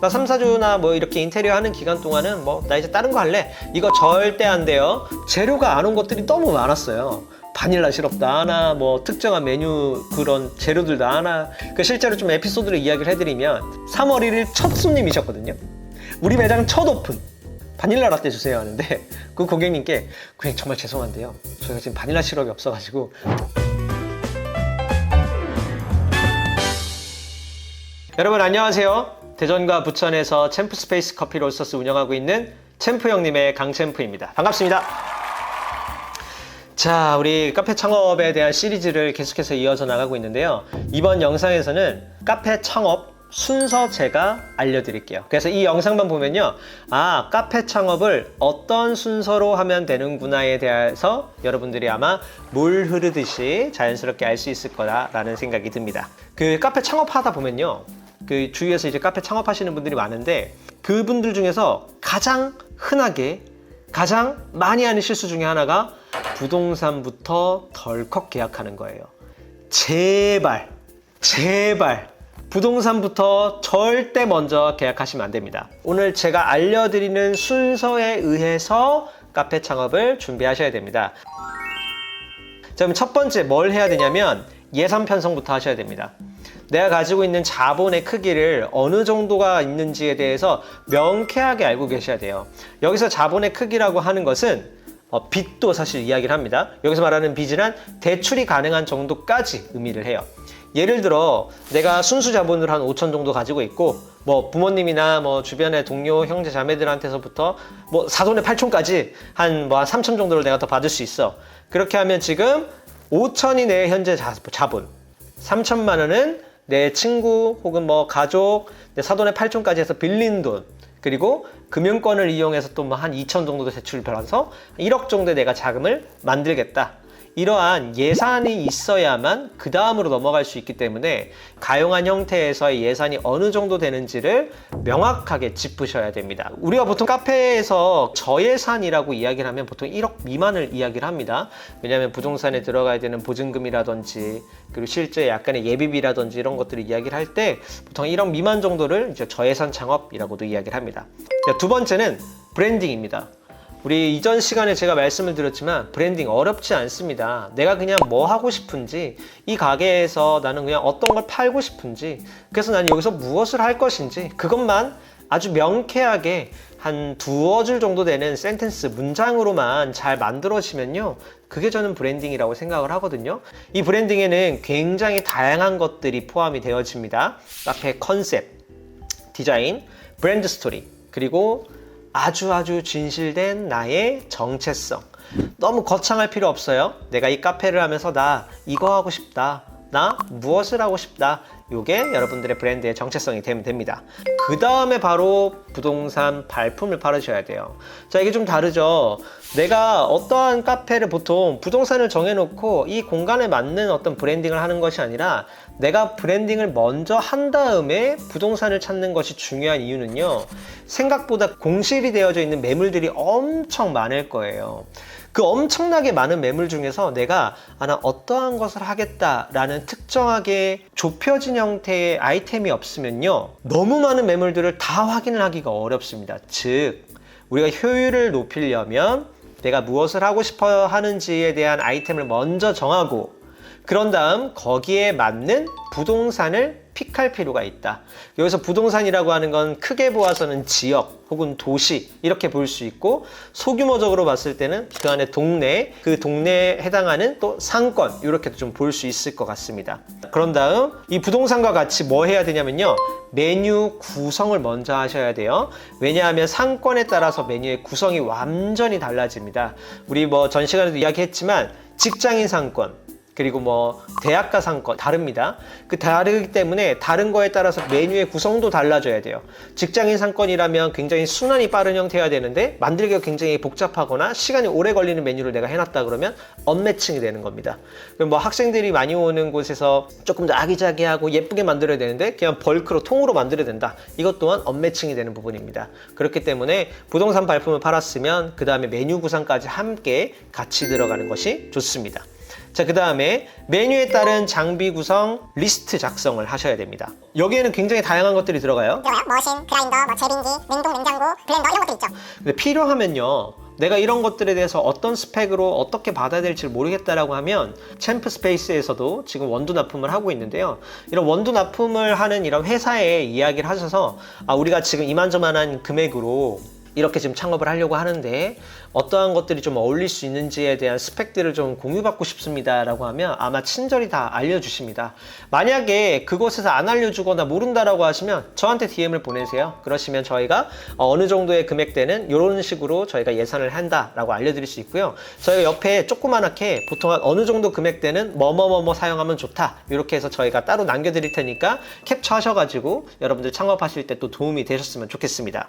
나 3, 4주나 뭐 이렇게 인테리어 하는 기간 동안은 뭐 나 이제 다른 거 할래. 이거 절대 안 돼요. 재료가 안 온 것들이 너무 많았어요. 바닐라 시럽도 하나, 뭐 특정한 메뉴 그런 재료들도 하나. 그 실제로 좀 에피소드를 이야기를 해드리면 3월 1일 첫 손님이셨거든요. 우리 매장 첫 오픈. 바닐라 라떼 주세요 하는데 그 고객님께 고객님 정말 죄송한데요. 저희가 지금 바닐라 시럽이 없어가지고 여러분 안녕하세요. 대전과 부천에서 챔프 스페이스 커피 롤서스 운영하고 있는 챔프 형님의 강챔프입니다. 반갑습니다. 자, 우리 카페 창업에 대한 시리즈를 계속해서 이어서 나가고 있는데요. 이번 영상에서는 카페 창업 순서 제가 알려드릴게요. 그래서 이 영상만 보면요. 아, 카페 창업을 어떤 순서로 하면 되는구나에 대해서 여러분들이 아마 물 흐르듯이 자연스럽게 알 수 있을 거다라는 생각이 듭니다. 그 카페 창업하다 보면요. 그 주위에서 이제 카페 창업하시는 분들이 많은데 그분들 중에서 가장 흔하게 가장 많이 하는 실수 중에 하나가 부동산부터 덜컥 계약하는 거예요. 제발, 제발 부동산부터 절대 먼저 계약하시면 안 됩니다. 오늘 제가 알려드리는 순서에 의해서 카페 창업을 준비하셔야 됩니다. 자, 그럼 첫 번째 뭘 해야 되냐면 예산 편성부터 하셔야 됩니다. 내가 가지고 있는 자본의 크기를 어느 정도가 있는지에 대해서 명쾌하게 알고 계셔야 돼요. 여기서 자본의 크기라고 하는 것은 어, 빚도 사실 이야기를 합니다. 여기서 말하는 빚이란 대출이 가능한 정도까지 의미를 해요. 예를 들어 내가 순수 자본을 한 5천 정도 가지고 있고 뭐 부모님이나 뭐 주변의 동료 형제 자매들한테서부터 뭐 사돈의 8촌까지 한 뭐 한 3천 정도를 내가 더 받을 수 있어. 그렇게 하면 지금 5천이 내 현재 자- 자본, 3천만 원은 내 친구 혹은 뭐 가족, 내 사돈의 8촌까지 해서 빌린 돈, 그리고 금융권을 이용해서 또 뭐 한 2천 정도 대출을 받아서 1억 정도의 내가 자금을 만들겠다. 이러한 예산이 있어야만 그 다음으로 넘어갈 수 있기 때문에 가용한 형태에서의 예산이 어느 정도 되는지를 명확하게 짚으셔야 됩니다. 우리가 보통 카페에서 저예산이라고 이야기를 하면 보통 1억 미만을 이야기를 합니다. 왜냐하면 부동산에 들어가야 되는 보증금이라든지 그리고 실제 약간의 예비비라든지 이런 것들을 이야기를 할 때 보통 1억 미만 정도를 이제 저예산 창업이라고도 이야기를 합니다. 자, 두 번째는 브랜딩입니다. 우리 이전 시간에 제가 말씀을 드렸지만 브랜딩 어렵지 않습니다. 내가 그냥 뭐 하고 싶은지 이 가게에서 나는 그냥 어떤 걸 팔고 싶은지 그래서 나는 여기서 무엇을 할 것인지 그것만 아주 명쾌하게 한 두어 줄 정도 되는 센텐스 문장으로만 잘 만들어지면요 그게 저는 브랜딩이라고 생각을 하거든요 이 브랜딩에는 굉장히 다양한 것들이 포함이 되어집니다 카페 컨셉 디자인, 브랜드 스토리, 그리고 아주 아주 진실된 나의 정체성. 너무 거창할 필요 없어요. 내가 이 카페를 하면서 나 이거 하고 싶다. 나 무엇을 하고 싶다. 요게 여러분들의 브랜드의 정체성이 되면 됩니다. 그 다음에 바로 부동산 발품을 팔으셔야 돼요. 자, 이게 좀 다르죠. 내가 어떠한 카페를 보통 부동산을 정해놓고 이 공간에 맞는 어떤 브랜딩을 하는 것이 아니라 내가 브랜딩을 먼저 한 다음에 부동산을 찾는 것이 중요한 이유는요. 생각보다 공실이 되어져 있는 매물들이 엄청 많을 거예요. 그 엄청나게 많은 매물 중에서 내가 아, 나 어떠한 것을 하겠다라는 특정하게 좁혀진 형태의 아이템이 없으면요. 너무 많은 매물들을 다 확인을 하기가 어렵습니다. 즉, 우리가 효율을 높이려면 내가 무엇을 하고 싶어 하는지에 대한 아이템을 먼저 정하고 그런 다음 거기에 맞는 부동산을 픽할 필요가 있다. 여기서 부동산이라고 하는 건 크게 보아서는 지역 혹은 도시 이렇게 볼 수 있고 소규모적으로 봤을 때는 그 안에 동네, 그 동네에 해당하는 또 상권 이렇게도 좀 볼 수 있을 것 같습니다. 그런 다음 이 부동산과 같이 뭐 해야 되냐면요. 메뉴 구성을 먼저 하셔야 돼요. 왜냐하면 상권에 따라서 메뉴의 구성이 완전히 달라집니다. 우리 뭐 전 시간에도 이야기했지만 직장인 상권, 그리고 뭐 대학가 상권 다릅니다. 그 다르기 때문에 다른 거에 따라서 메뉴의 구성도 달라져야 돼요. 직장인 상권이라면 굉장히 순환이 빠른 형태여야 되는데 만들기가 굉장히 복잡하거나 시간이 오래 걸리는 메뉴를 내가 해놨다 그러면 언매칭이 되는 겁니다. 그럼 뭐 학생들이 많이 오는 곳에서 조금 더 아기자기하고 예쁘게 만들어야 되는데 그냥 벌크로 통으로 만들어야 된다. 이것 또한 언매칭이 되는 부분입니다. 그렇기 때문에 부동산 발품을 팔았으면 그 다음에 메뉴 구성까지 함께 같이 들어가는 것이 좋습니다. 자, 그 다음에 메뉴에 따른 장비 구성 리스트 작성을 하셔야 됩니다. 여기에는 굉장히 다양한 것들이 들어가요. 들어가요. 머신, 그라인더, 뭐 재빙기, 냉동, 냉장고, 블렌더 이런 것들 있죠. 근데 필요하면요. 내가 이런 것들에 대해서 어떤 스펙으로 어떻게 받아야 될지 모르겠다라고 하면 챔프 스페이스에서도 지금 원두 납품을 하고 있는데요. 이런 원두 납품을 하는 이런 회사에 이야기를 하셔서 아, 우리가 지금 이만저만한 금액으로 이렇게 지금 창업을 하려고 하는데 어떠한 것들이 좀 어울릴 수 있는지에 대한 스펙들을 좀 공유받고 싶습니다라고 하면 아마 친절히 다 알려주십니다. 만약에 그곳에서 안 알려주거나 모른다라고 하시면 저한테 DM을 보내세요. 그러시면 저희가 어느 정도의 금액대는 이런 식으로 저희가 예산을 한다라고 알려드릴 수 있고요. 저희가 옆에 조그만하게 보통 한 어느 정도 금액대는 뭐뭐뭐뭐 사용하면 좋다. 이렇게 해서 저희가 따로 남겨드릴 테니까 캡처하셔가지고 여러분들 창업하실 때 또 도움이 되셨으면 좋겠습니다.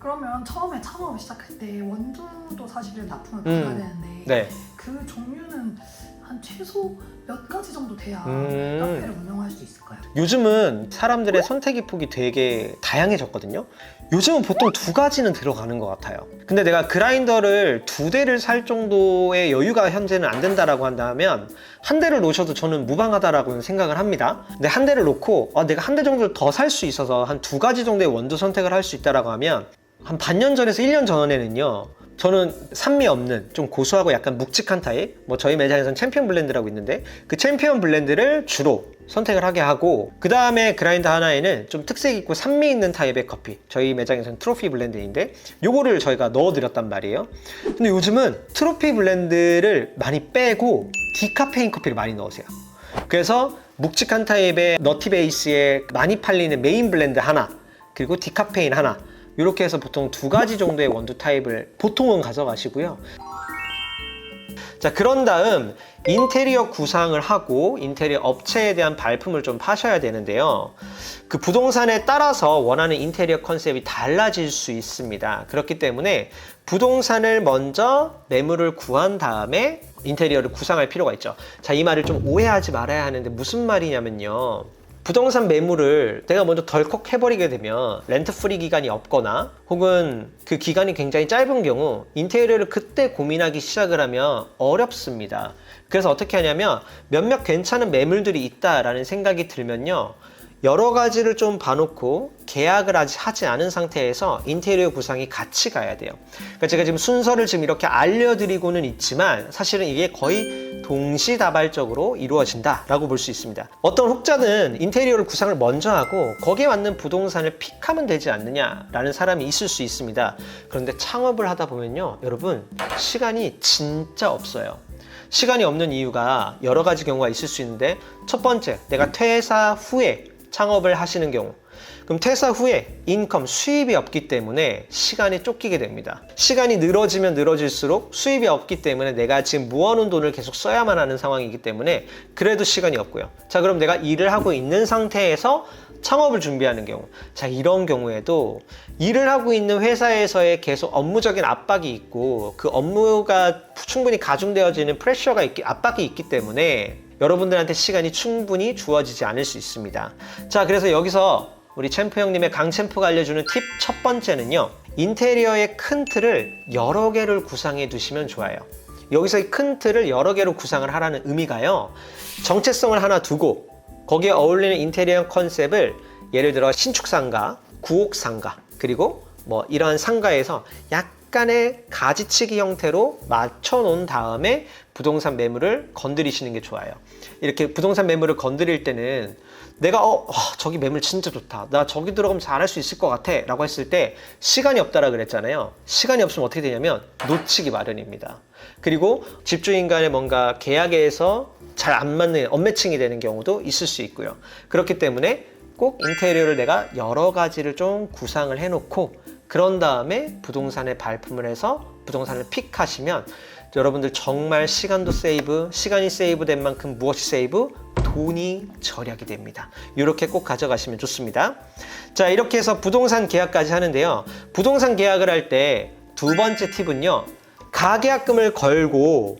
그러면 처음에 창업을 시작할 때 원두도 사실은 납품을 음. 받아야 되는데 네. 그 종류는 한 최소 몇 가지 정도 돼야 음. 카페를 운영할 수 있을까요? 요즘은 사람들의 선택의 폭이 되게 다양해졌거든요. 요즘은 보통 두 가지는 들어가는 것 같아요. 근데 내가 그라인더를 두 대를 살 정도의 여유가 현재는 안 된다라고 한다면 한 대를 놓으셔도 저는 무방하다라고 생각을 합니다. 근데 한 대를 놓고 아, 내가 한 대 정도를 더 살 수 있어서 한 두 가지 정도의 원두 선택을 할 수 있다라고 하면 한 반년 전에서 1년 전에는요. 저는 산미 없는 좀 고소하고 약간 묵직한 타입 뭐 저희 매장에서는 챔피언 블렌드라고 있는데 그 챔피언 블렌드를 주로 선택을 하게 하고 그 다음에 그라인더 하나에는 좀 특색 있고 산미 있는 타입의 커피 저희 매장에서는 트로피 블렌드인데 요거를 저희가 넣어드렸단 말이에요 근데 요즘은 트로피 블렌드를 많이 빼고 디카페인 커피를 많이 넣으세요 그래서 묵직한 타입의 너티 베이스에 많이 팔리는 메인 블렌드 하나 그리고 디카페인 하나 이렇게 해서 보통 두 가지 정도의 원두 타입을 보통은 가져가시고요. 자, 그런 다음 인테리어 구상을 하고 인테리어 업체에 대한 발품을 좀 파셔야 되는데요. 그 부동산에 따라서 원하는 인테리어 컨셉이 달라질 수 있습니다. 그렇기 때문에 부동산을 먼저 매물을 구한 다음에 인테리어를 구상할 필요가 있죠. 자, 이 말을 좀 오해하지 말아야 하는데 무슨 말이냐면요. 부동산 매물을 내가 먼저 덜컥 해버리게 되면 렌트 프리 기간이 없거나 혹은 그 기간이 굉장히 짧은 경우 인테리어를 그때 고민하기 시작을 하면 어렵습니다. 그래서 어떻게 하냐면 몇몇 괜찮은 매물들이 있다라는 생각이 들면요. 여러 가지를 좀 봐놓고 계약을 아직 하지 않은 상태에서 인테리어 구상이 같이 가야 돼요. 그러니까 제가 지금 순서를 지금 이렇게 알려드리고는 있지만 사실은 이게 거의 동시다발적으로 이루어진다라고 볼 수 있습니다. 어떤 혹자는 인테리어를 구상을 먼저 하고 거기에 맞는 부동산을 픽하면 되지 않느냐라는 사람이 있을 수 있습니다. 그런데 창업을 하다 보면요, 여러분 시간이 진짜 없어요. 시간이 없는 이유가 여러 가지 경우가 있을 수 있는데 첫 번째, 내가 퇴사 후에 창업을 하시는 경우 그럼 퇴사 후에 인컴 수입이 없기 때문에 시간이 쫓기게 됩니다. 시간이 늘어지면 늘어질수록 수입이 없기 때문에 내가 지금 모아놓은 돈을 계속 써야만 하는 상황이기 때문에 그래도 시간이 없고요. 자, 그럼 내가 일을 하고 있는 상태에서 창업을 준비하는 경우. 자, 이런 경우에도 일을 하고 있는 회사에서의 계속 업무적인 압박이 있고 그 업무가 충분히 가중되어지는 프레셔가 있기, 압박이 있기 때문에 여러분들한테 시간이 충분히 주어지지 않을 수 있습니다. 자, 그래서 여기서 우리 챔프 형님의 강 챔프가 알려주는 팁 첫 번째는요. 인테리어의 큰 틀을 여러 개를 구상해 두시면 좋아요. 여기서 이 큰 틀을 여러 개로 구상을 하라는 의미가요. 정체성을 하나 두고 거기에 어울리는 인테리어 컨셉을 예를 들어 신축 상가, 구옥 상가, 그리고 뭐 이러한 상가에서 약간의 가지치기 형태로 맞춰 놓은 다음에 부동산 매물을 건드리시는 게 좋아요. 이렇게 부동산 매물을 건드릴 때는 내가 어 와, 저기 매물 진짜 좋다. 나 저기 들어가면 잘할 수 있을 것 같아.라고 했을 때 시간이 없다라 그랬잖아요. 시간이 없으면 어떻게 되냐면 놓치기 마련입니다. 그리고 집주인 간에 뭔가 계약에서 잘 안 맞는 언매칭이 되는 경우도 있을 수 있고요. 그렇기 때문에 꼭 인테리어를 내가 여러 가지를 좀 구상을 해놓고 그런 다음에 부동산에 발품을 해서 부동산을 픽하시면 여러분들 정말 시간도 세이브, 시간이 세이브된 만큼 무엇이 세이브? 돈이 절약이 됩니다. 이렇게 꼭 가져가시면 좋습니다. 자, 이렇게 해서 부동산 계약까지 하는데요. 부동산 계약을 할 때 두 번째 팁은요. 가계약금을 걸고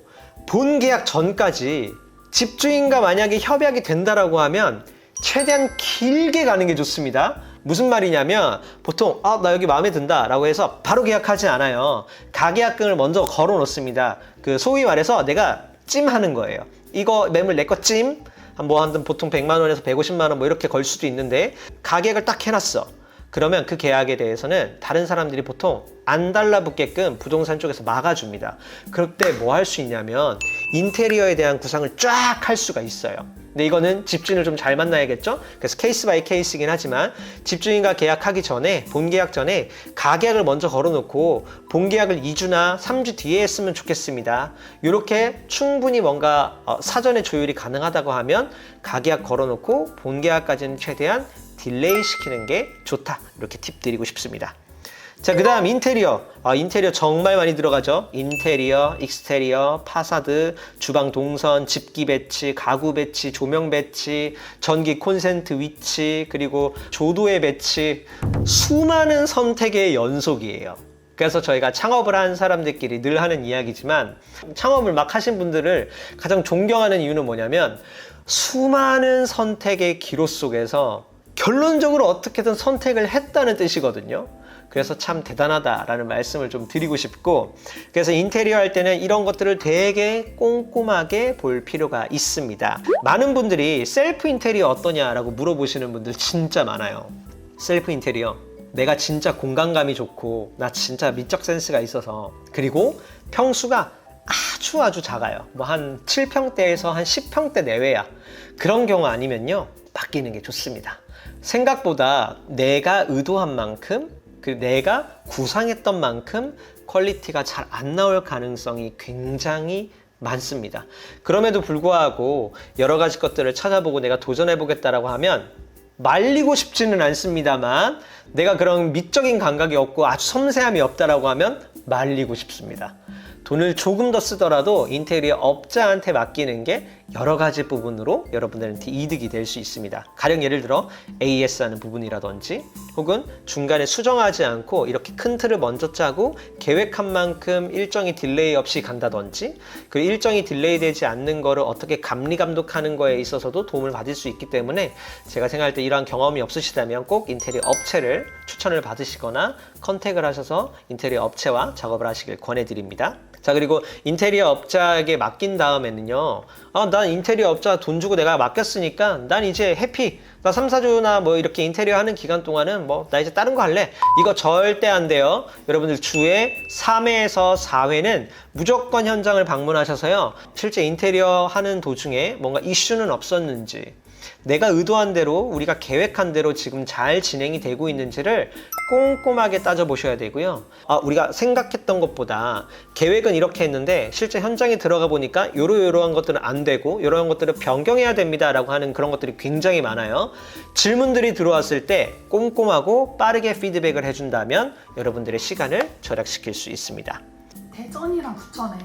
본 계약 전까지 집주인과 만약에 협약이 된다라고 하면 최대한 길게 가는 게 좋습니다. 무슨 말이냐면 보통 아 나 여기 마음에 든다 라고 해서 바로 계약하지 않아요. 가계약금을 먼저 걸어 놓습니다. 그 소위 말해서 내가 찜하는 거예요. 이거 매물 내 거 찜? 뭐한 보통 100만 원에서 150만 원 뭐 이렇게 걸 수도 있는데 가격을 딱 해놨어. 그러면 그 계약에 대해서는 다른 사람들이 보통 안 달라붙게끔 부동산 쪽에서 막아줍니다. 그럴 때뭐 할 수 있냐면 인테리어에 대한 구상을 쫙 할 수가 있어요. 근데 이거는 집주인을 좀 잘 만나야겠죠? 그래서 케이스 바이 케이스이긴 하지만 집주인과 계약하기 전에 본 계약 전에 가격을 먼저 걸어놓고 본 계약을 2주나 3주 뒤에 했으면 좋겠습니다. 이렇게 충분히 뭔가 어, 사전에 조율이 가능하다고 하면 가계약 걸어놓고 본 계약까지는 최대한 딜레이 시키는 게 좋다. 이렇게 팁 드리고 싶습니다. 자, 그 다음 인테리어. 아, 인테리어 정말 많이 들어가죠. 인테리어, 익스테리어, 파사드, 주방 동선, 집기 배치, 가구 배치, 조명 배치, 전기 콘센트 위치, 그리고 조도의 배치. 수많은 선택의 연속이에요. 그래서 저희가 창업을 한 사람들끼리 늘 하는 이야기지만 창업을 막 하신 분들을 가장 존경하는 이유는 뭐냐면 수많은 선택의 기로 속에서 결론적으로 어떻게든 선택을 했다는 뜻이거든요. 그래서 참 대단하다라는 말씀을 좀 드리고 싶고 그래서 인테리어 할 때는 이런 것들을 되게 꼼꼼하게 볼 필요가 있습니다. 많은 분들이 셀프 인테리어 어떠냐라고 물어보시는 분들 진짜 많아요. 셀프 인테리어. 내가 진짜 공간감이 좋고 나 진짜 미적 센스가 있어서 그리고 평수가 아주 아주 작아요. 뭐 한 7평대에서 한 10평대 내외야. 그런 경우 아니면요. 바뀌는 게 좋습니다. 생각보다 내가 의도한 만큼 그 내가 구상했던 만큼 퀄리티가 잘 안 나올 가능성이 굉장히 많습니다. 그럼에도 불구하고 여러 가지 것들을 찾아보고 내가 도전해 보겠다라고 하면 말리고 싶지는 않습니다만 내가 그런 미적인 감각이 없고 아주 섬세함이 없다라고 하면 말리고 싶습니다. 돈을 조금 더 쓰더라도 인테리어 업자한테 맡기는 게 여러 가지 부분으로 여러분들한테 이득이 될 수 있습니다. 가령 예를 들어 AS 하는 부분이라든지 혹은 중간에 수정하지 않고 이렇게 큰 틀을 먼저 짜고 계획한 만큼 일정이 딜레이 없이 간다든지 그리고 일정이 딜레이 되지 않는 거를 어떻게 감리 감독하는 거에 있어서도 도움을 받을 수 있기 때문에 제가 생각할 때 이러한 경험이 없으시다면 꼭 인테리어 업체를 추천을 받으시거나 컨택을 하셔서 인테리어 업체와 작업을 하시길 권해드립니다. 자 그리고 인테리어 업자에게 맡긴 다음에는요 아, 난 인테리어 업자 돈 주고 내가 맡겼으니까 난 이제 해피. 나 3, 4주나 뭐 이렇게 인테리어 하는 기간 동안은 뭐 나 이제 다른 거 할래. 이거 절대 안 돼요. 여러분들 주에 3회에서 4회는 무조건 현장을 방문하셔서요 실제 인테리어 하는 도중에 뭔가 이슈는 없었는지 내가 의도한 대로 우리가 계획한 대로 지금 잘 진행이 되고 있는지를 꼼꼼하게 따져보셔야 되고요. 아, 우리가 생각했던 것보다 계획은 이렇게 했는데 실제 현장에 들어가 보니까 요러요러한 것들은 안 되고 요러한 것들을 변경해야 됩니다라고 하는 그런 것들이 굉장히 많아요. 질문들이 들어왔을 때 꼼꼼하고 빠르게 피드백을 해준다면 여러분들의 시간을 절약시킬 수 있습니다. 대전이랑 부천에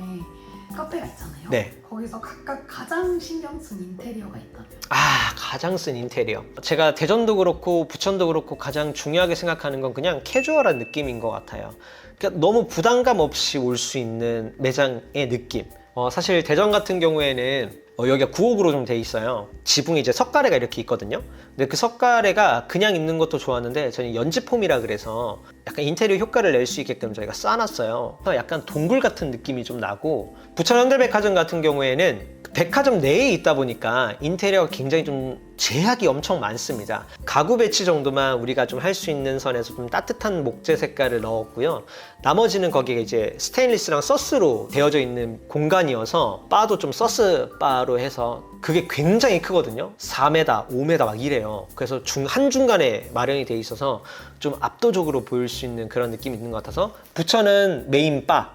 카페가 있잖아요. 네. 거기서 각각 가장 신경 쓴 인테리어가 있다면 아, 가장 쓴 인테리어. 제가 대전도 그렇고 부천도 그렇고 가장 중요하게 생각하는 건 그냥 캐주얼한 느낌인 것 같아요. 그러니까 너무 부담감 없이 올 수 있는 매장의 느낌. 어, 사실 대전 같은 경우에는 어, 여기가 구옥으로 좀 돼 있어요. 지붕에 이제 석가래가 이렇게 있거든요. 근데 그 석가래가 그냥 있는 것도 좋았는데 저는 연지폼이라 그래서 약간 인테리어 효과를 낼 수 있게끔 저희가 쌓아놨어요. 약간 동굴 같은 느낌이 좀 나고 부천 현대백화점 같은 경우에는 백화점 내에 있다 보니까 인테리어가 굉장히 좀 제약이 엄청 많습니다. 가구 배치 정도만 우리가 좀 할 수 있는 선에서 좀 따뜻한 목재 색깔을 넣었고요. 나머지는 거기에 이제 스테인리스랑 서스로 되어져 있는 공간이어서 바도 좀 서스 바로 해서 그게 굉장히 크거든요. 4m, 5m 막 이래요. 그래서 중, 한중간에 마련이 돼 있어서 좀 압도적으로 보일 수 있는 그런 느낌이 있는 것 같아서 부천은 메인 바,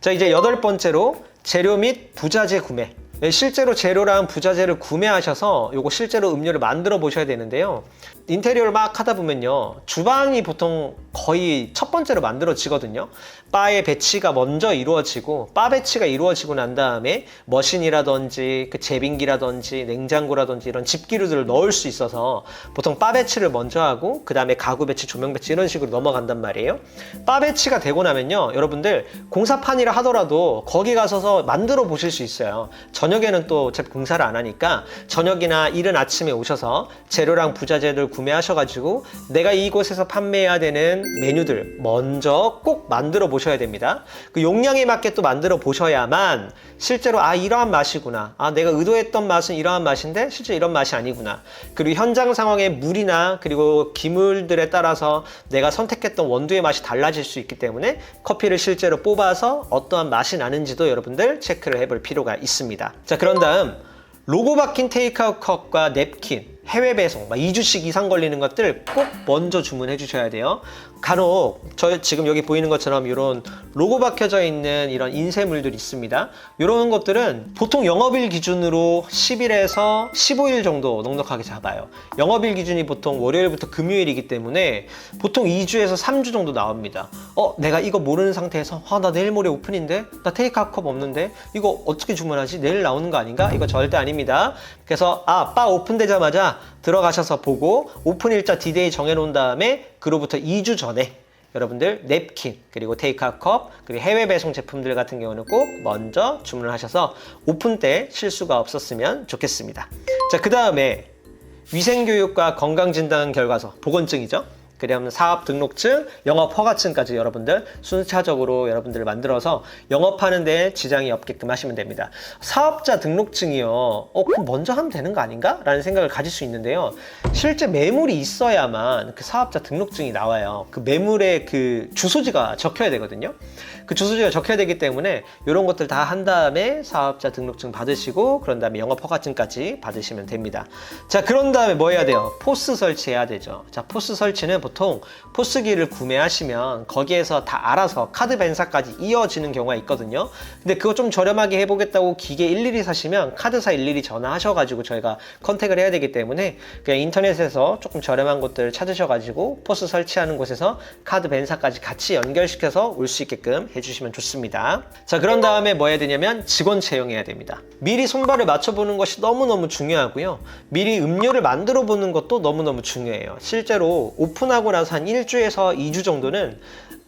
자 이제 여덟 번째로 재료 및 부자재 구매. 네, 실제로 재료랑 부자재를 구매하셔서 요거 실제로 음료를 만들어 보셔야 되는데요. 인테리어를 막 하다 보면요. 주방이 보통 거의 첫 번째로 만들어지거든요. 바의 배치가 먼저 이루어지고 바 배치가 이루어지고 난 다음에 머신이라든지 그 제빙기라든지 냉장고라든지 이런 집기류들을 넣을 수 있어서 보통 바 배치를 먼저 하고 그 다음에 가구 배치, 조명 배치 이런 식으로 넘어간단 말이에요. 바 배치가 되고 나면요. 여러분들 공사판이라 하더라도 거기 가서서 만들어 보실 수 있어요. 저녁에는 또제 공사를 안 하니까 저녁이나 이른 아침에 오셔서 재료랑 부자재를 구매하셔가지고 내가 이곳에서 판매해야 되는 메뉴들 먼저 꼭 만들어 보 셔야 됩니다. 그 용량에 맞게 또 만들어 보셔야만 실제로 아 이러한 맛이구나. 아 내가 의도했던 맛은 이러한 맛인데 실제 이런 맛이 아니구나. 그리고 현장 상황의 물이나 그리고 기물들에 따라서 내가 선택했던 원두의 맛이 달라질 수 있기 때문에 커피를 실제로 뽑아서 어떠한 맛이 나는지도 여러분들 체크를 해볼 필요가 있습니다. 자 그런 다음 로고 박힌 테이크아웃 컵과 냅킨, 해외 배송, 막 2주씩 이상 걸리는 것들 꼭 먼저 주문해 주셔야 돼요. 간혹 저 지금 여기 보이는 것처럼 이런 로고 박혀져 있는 이런 인쇄물들이 있습니다. 이런 것들은 보통 영업일 기준으로 10일에서 15일 정도 넉넉하게 잡아요. 영업일 기준이 보통 월요일부터 금요일이기 때문에 보통 2주에서 3주 정도 나옵니다. 어, 내가 이거 모르는 상태에서 아, 나 내일 모레 오픈인데 나 테이크아웃 컵 없는데 이거 어떻게 주문하지? 내일 나오는 거 아닌가? 이거 절대 아닙니다. 그래서 아, 바 오픈되자마자 들어가셔서 보고 오픈 일자 디데이 정해놓은 다음에 그로부터 2주 전에 여러분들 냅킨 그리고 테이크아웃 컵 그리고 해외 배송 제품들 같은 경우는 꼭 먼저 주문을 하셔서 오픈 때 실수가 없었으면 좋겠습니다. 자, 그 다음에 위생교육과 건강진단 결과서 보건증이죠. 그다음 사업 등록증, 영업 허가증까지 여러분들 순차적으로 여러분들 만들어서 영업하는 데 지장이 없게끔 하시면 됩니다. 사업자 등록증이요. 어, 그럼 먼저 하면 되는 거 아닌가? 라는 생각을 가질 수 있는데요. 실제 매물이 있어야만 그 사업자 등록증이 나와요. 그 매물의 그 주소지가 적혀야 되거든요. 그 주소지가 적혀야 되기 때문에 이런 것들 다 한 다음에 사업자 등록증 받으시고 그런 다음에 영업 허가증까지 받으시면 됩니다. 자, 그런 다음에 뭐 해야 돼요? 포스 설치해야 되죠. 자, 포스 설치는 보통 포스기를 구매하시면 거기에서 다 알아서 카드 벤사까지 이어지는 경우가 있거든요. 근데 그거 좀 저렴하게 해보겠다고 기계 일일이 사시면 카드사 일일이 전화하셔가지고 저희가 컨택을 해야 되기 때문에 그냥 인터넷에서 조금 저렴한 곳들 찾으셔가지고 포스 설치하는 곳에서 카드 벤사까지 같이 연결시켜서 올 수 있게끔 해주시면 좋습니다. 자, 그런 다음에 뭐 해야 되냐면 직원 채용해야 됩니다. 미리 손발을 맞춰보는 것이 너무너무 중요하고요. 미리 음료를 만들어 보는 것도 너무너무 중요해요. 실제로 오픈하고 나서 한 1주에서 2주 정도는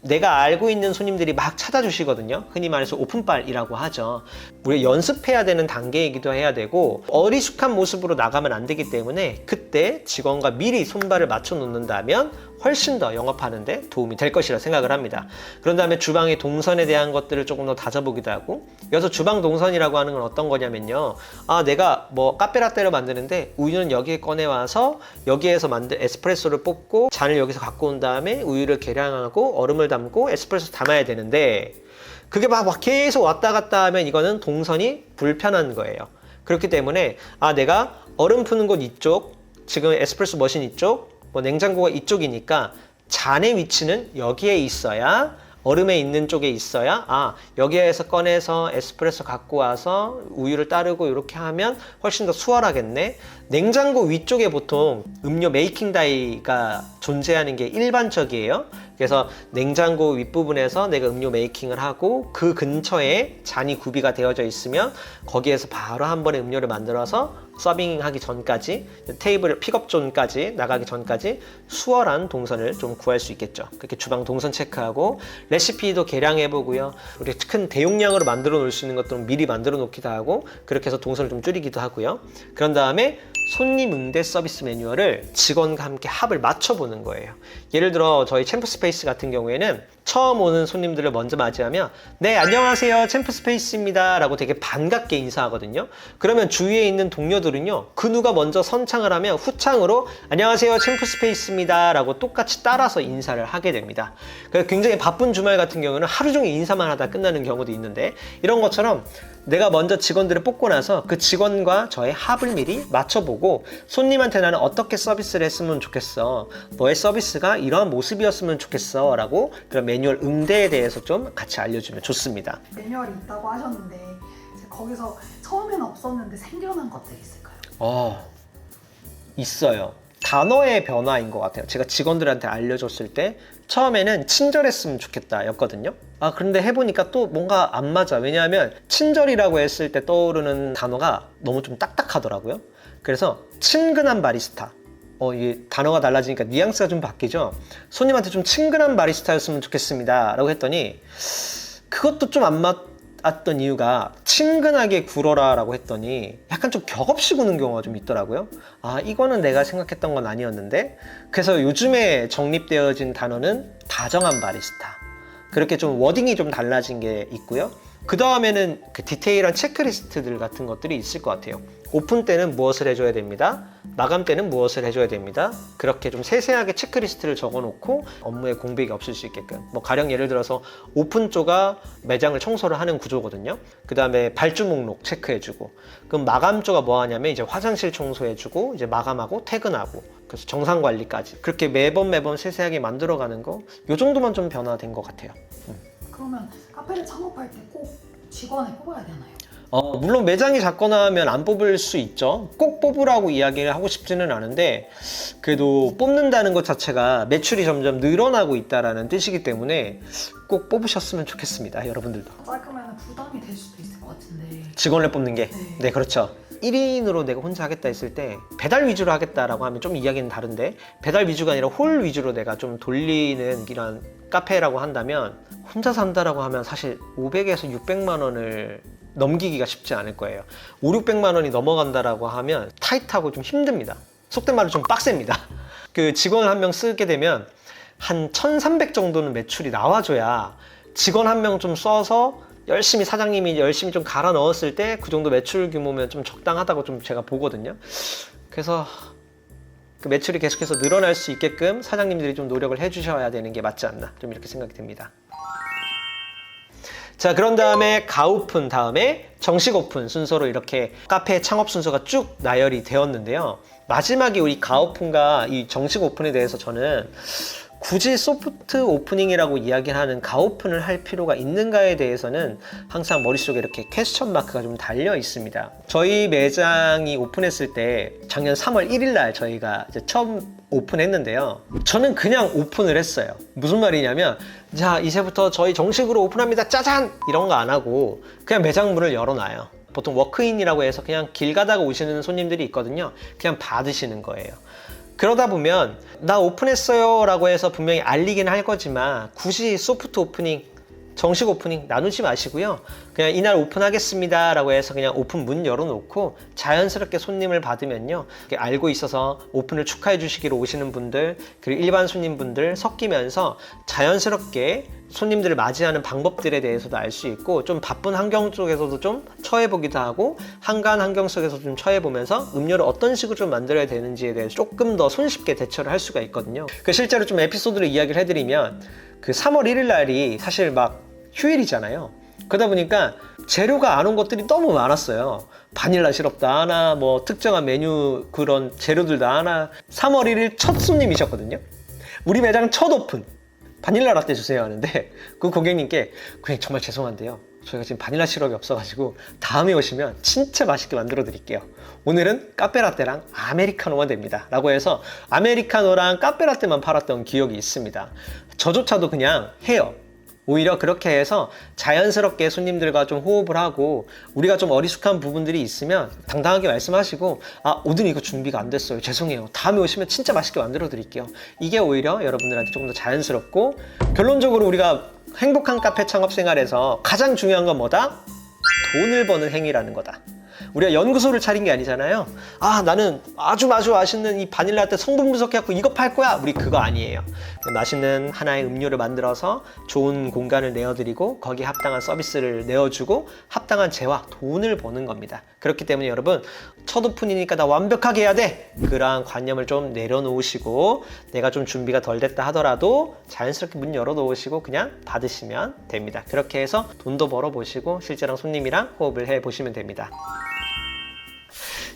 내가 알고 있는 손님들이 막 찾아주시거든요. 흔히 말해서 오픈빨이라고 하죠. 우리 연습해야 되는 단계이기도 해야 되고 어리숙한 모습으로 나가면 안 되기 때문에 그때 직원과 미리 손발을 맞춰 놓는다면 훨씬 더 영업하는데 도움이 될 것이라 생각을 합니다. 그런 다음에 주방의 동선에 대한 것들을 조금 더 다져보기도 하고 여기서 주방 동선이라고 하는 건 어떤 거냐면요. 아 내가 뭐 카페라떼를 만드는데 우유는 여기에 꺼내 와서 여기에서 만든 에스프레소를 뽑고 잔을 여기서 갖고 온 다음에 우유를 계량하고 얼음을 담고 에스프레소 담아야 되는데 그게 막, 막 계속 왔다 갔다 하면 이거는 동선이 불편한 거예요. 그렇기 때문에 아 내가 얼음 푸는 곳 이쪽 지금 에스프레소 머신 이쪽 뭐 냉장고가 이쪽이니까 잔의 위치는 여기에 있어야 얼음에 있는 쪽에 있어야 아 여기에서 꺼내서 에스프레소 갖고 와서 우유를 따르고 이렇게 하면 훨씬 더 수월하겠네. 냉장고 위쪽에 보통 음료 메이킹 다이가 존재하는 게 일반적이에요. 그래서 냉장고 윗부분에서 내가 음료 메이킹을 하고 그 근처에 잔이 구비가 되어져 있으면 거기에서 바로 한 번에 음료를 만들어서 서빙하기 전까지 테이블 픽업 존까지 나가기 전까지 수월한 동선을 좀 구할 수 있겠죠. 그렇게 주방 동선 체크하고 레시피도 계량해 보고요. 우리 큰 대용량으로 만들어 놓을 수 있는 것들은 미리 만들어 놓기도 하고 그렇게 해서 동선을 좀 줄이기도 하고요. 그런 다음에 손님 응대 서비스 매뉴얼을 직원과 함께 합을 맞춰 보는 거예요. 예를 들어 저희 챔프 스페이스 같은 경우에는 처음 오는 손님들을 먼저 맞이하면 네 안녕하세요. 챔프 스페이스입니다. 라고 되게 반갑게 인사하거든요. 그러면 주위에 있는 동료들은요 그 누가 먼저 선창을 하면 후창으로 안녕하세요. 챔프 스페이스입니다. 라고 똑같이 따라서 인사를 하게 됩니다. 그래서 굉장히 바쁜 주말 같은 경우는 하루 종일 인사만 하다 끝나는 경우도 있는데 이런 것처럼 내가 먼저 직원들을 뽑고 나서 그 직원과 저의 합을 미리 맞춰보고 손님한테 나는 어떻게 서비스를 했으면 좋겠어 너의 서비스가 이러한 모습이었으면 좋겠어 라고 그런 매뉴얼 응대에 대해서 좀 같이 알려주면 좋습니다. 매뉴얼이 있다고 하셨는데 이제 거기서 처음에는 없었는데 생겨난 것들이 있을까요? 어 있어요. 단어의 변화인 것 같아요. 제가 직원들한테 알려줬을 때 처음에는 친절했으면 좋겠다 였거든요. 아 그런데 해보니까 또 뭔가 안 맞아. 왜냐하면 친절이라고 했을 때 떠오르는 단어가 너무 좀 딱딱하더라고요. 그래서 친근한 바리스타. 어, 이 단어가 달라지니까 뉘앙스가 좀 바뀌죠. 손님한테 좀 친근한 바리스타였으면 좋겠습니다. 라고 했더니 그것도 좀 안 맞, 않았던 이유가 친근하게 굴어라 라고 했더니 약간 좀 격없이 구는 경우가 좀 있더라고요. 아 이거는 내가 생각했던 건 아니었는데 그래서 요즘에 정립되어진 단어는 다정한 바리스타. 그렇게 좀 워딩이 좀 달라진 게 있고요. 그 다음에는 그 디테일한 체크리스트들 같은 것들이 있을 것 같아요. 오픈 때는 무엇을 해줘야 됩니다. 마감 때는 무엇을 해줘야 됩니다. 그렇게 좀 세세하게 체크리스트를 적어놓고 업무에 공백이 없을 수 있게끔. 뭐 가령 예를 들어서 오픈 쪽가 매장을 청소를 하는 구조거든요. 그 다음에 발주 목록 체크해주고, 그럼 마감 쪽가 뭐 하냐면 이제 화장실 청소해주고 이제 마감하고 퇴근하고. 그래서 정상 관리까지 그렇게 매번 매번 세세하게 만들어가는 거, 요 정도만 좀 변화된 것 같아요. 그러면 카페를 창업할 때 꼭 직원을 뽑아야 되나요? 어, 물론 매장이 작거나 하면 안 뽑을 수 있죠. 꼭 뽑으라고 이야기를 하고 싶지는 않은데, 그래도 뽑는다는 것 자체가 매출이 점점 늘어나고 있다라는 뜻이기 때문에 꼭 뽑으셨으면 좋겠습니다. 여러분들도. 짧으면 부담이 될 수도 있을 것 같은데 직원을 뽑는 게. 네. 네, 그렇죠. 1인으로 내가 혼자 하겠다 했을 때 배달 위주로 하겠다라고 하면 좀 이야기는 다른데 배달 위주가 아니라 홀 위주로 내가 좀 돌리는 이런 카페라고 한다면 혼자 산다라고 하면 사실 500에서 600만 원을 넘기기가 쉽지 않을 거예요. 5, 600만 원이 넘어간다라고 하면 타이트하고 좀 힘듭니다. 속된 말로 좀 빡셉니다. 그 직원 한명 쓰게 되면 한 1,300 정도는 매출이 나와줘야 직원 한 명 좀 써서 열심히 사장님이 열심히 좀 갈아 넣었을 때 그 정도 매출 규모면 좀 적당하다고 좀 제가 보거든요. 그래서 그 매출이 계속해서 늘어날 수 있게끔 사장님들이 좀 노력을 해주셔야 되는 게 맞지 않나 좀 이렇게 생각이 듭니다. 자 그런 다음에 가오픈 다음에 정식 오픈 순서로 이렇게 카페 창업 순서가 쭉 나열이 되었는데요. 마지막에 우리 가오픈과 이 정식 오픈에 대해서 저는 굳이 소프트 오프닝이라고 이야기를 하는 가오픈을 할 필요가 있는가에 대해서는 항상 머릿속에 이렇게 퀘스천 마크가 좀 달려 있습니다. 저희 매장이 오픈했을 때 작년 3월 1일 날 저희가 처음 오픈했는데요. 저는 그냥 오픈을 했어요. 무슨 말이냐면 자 이제부터 저희 정식으로 오픈합니다. 짜잔 이런 거 안 하고 그냥 매장 문을 열어놔요. 보통 워크인이라고 해서 그냥 길 가다가 오시는 손님들이 있거든요. 그냥 받으시는 거예요. 그러다 보면 나 오픈했어요 라고 해서 분명히 알리긴 할 거지만 굳이 소프트 오프닝 정식 오프닝 나누지 마시고요 그냥 이날 오픈하겠습니다 라고 해서 그냥 오픈 문 열어놓고 자연스럽게 손님을 받으면요 알고 있어서 오픈을 축하해 주시기로 오시는 분들 그리고 일반 손님분들 섞이면서 자연스럽게 손님들을 맞이하는 방법들에 대해서도 알 수 있고 좀 바쁜 환경 속에서도 좀 처해보기도 하고 한가한 환경 속에서 좀 처해보면서 음료를 어떤 식으로 좀 만들어야 되는지에 대해서 조금 더 손쉽게 대처를 할 수가 있거든요. 그 실제로 좀 에피소드를 이야기를 해드리면 그 3월 1일 날이 사실 막 휴일이잖아요. 그러다 보니까 재료가 안 온 것들이 너무 많았어요. 바닐라 시럽 다 하나, 뭐 특정한 메뉴 그런 재료들 다 하나. 3월 1일 첫 손님이셨거든요. 우리 매장 첫 오픈. 바닐라 라떼 주세요 하는데 그 고객님께 고객님 정말 죄송한데요. 저희가 지금 바닐라 시럽이 없어가지고 다음에 오시면 진짜 맛있게 만들어 드릴게요. 오늘은 카페라떼랑 아메리카노만 됩니다. 라고 해서 아메리카노랑 카페라떼만 팔았던 기억이 있습니다. 저조차도 그냥 해요. 오히려 그렇게 해서 자연스럽게 손님들과 좀 호흡을 하고 우리가 좀 어리숙한 부분들이 있으면 당당하게 말씀하시고 아 오늘 이거 준비가 안 됐어요 죄송해요 다음에 오시면 진짜 맛있게 만들어 드릴게요 이게 오히려 여러분들한테 조금 더 자연스럽고 결론적으로 우리가 행복한 카페 창업 생활에서 가장 중요한 건 뭐다? 돈을 버는 행위라는 거다. 우리가 연구소를 차린 게 아니잖아요. 아, 나는 아주 아주 맛있는 이 바닐라떼 성분 분석해갖고 이거 팔 거야. 우리 그거 아니에요. 맛있는 하나의 음료를 만들어서 좋은 공간을 내어드리고 거기에 합당한 서비스를 내어주고 합당한 재화, 돈을 버는 겁니다. 그렇기 때문에 여러분, 첫 오픈이니까 나 완벽하게 해야 돼. 그러한 관념을 좀 내려놓으시고 내가 좀 준비가 덜 됐다 하더라도 자연스럽게 문 열어놓으시고 그냥 받으시면 됩니다. 그렇게 해서 돈도 벌어보시고 실제로 손님이랑 호흡을 해보시면 됩니다.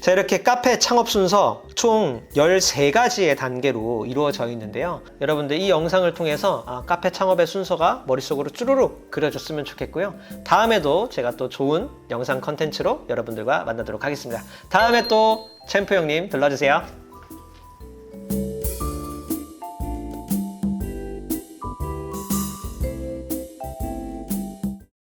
자, 이렇게 카페 창업 순서 총 13가지의 단계로 이루어져 있는데요. 여러분들 이 영상을 통해서 아, 카페 창업의 순서가 머릿속으로 쭈루룩 그려졌으면 좋겠고요. 다음에도 제가 또 좋은 영상 컨텐츠로 여러분들과 만나도록 하겠습니다. 다음에 또 챔프 형님 들러주세요.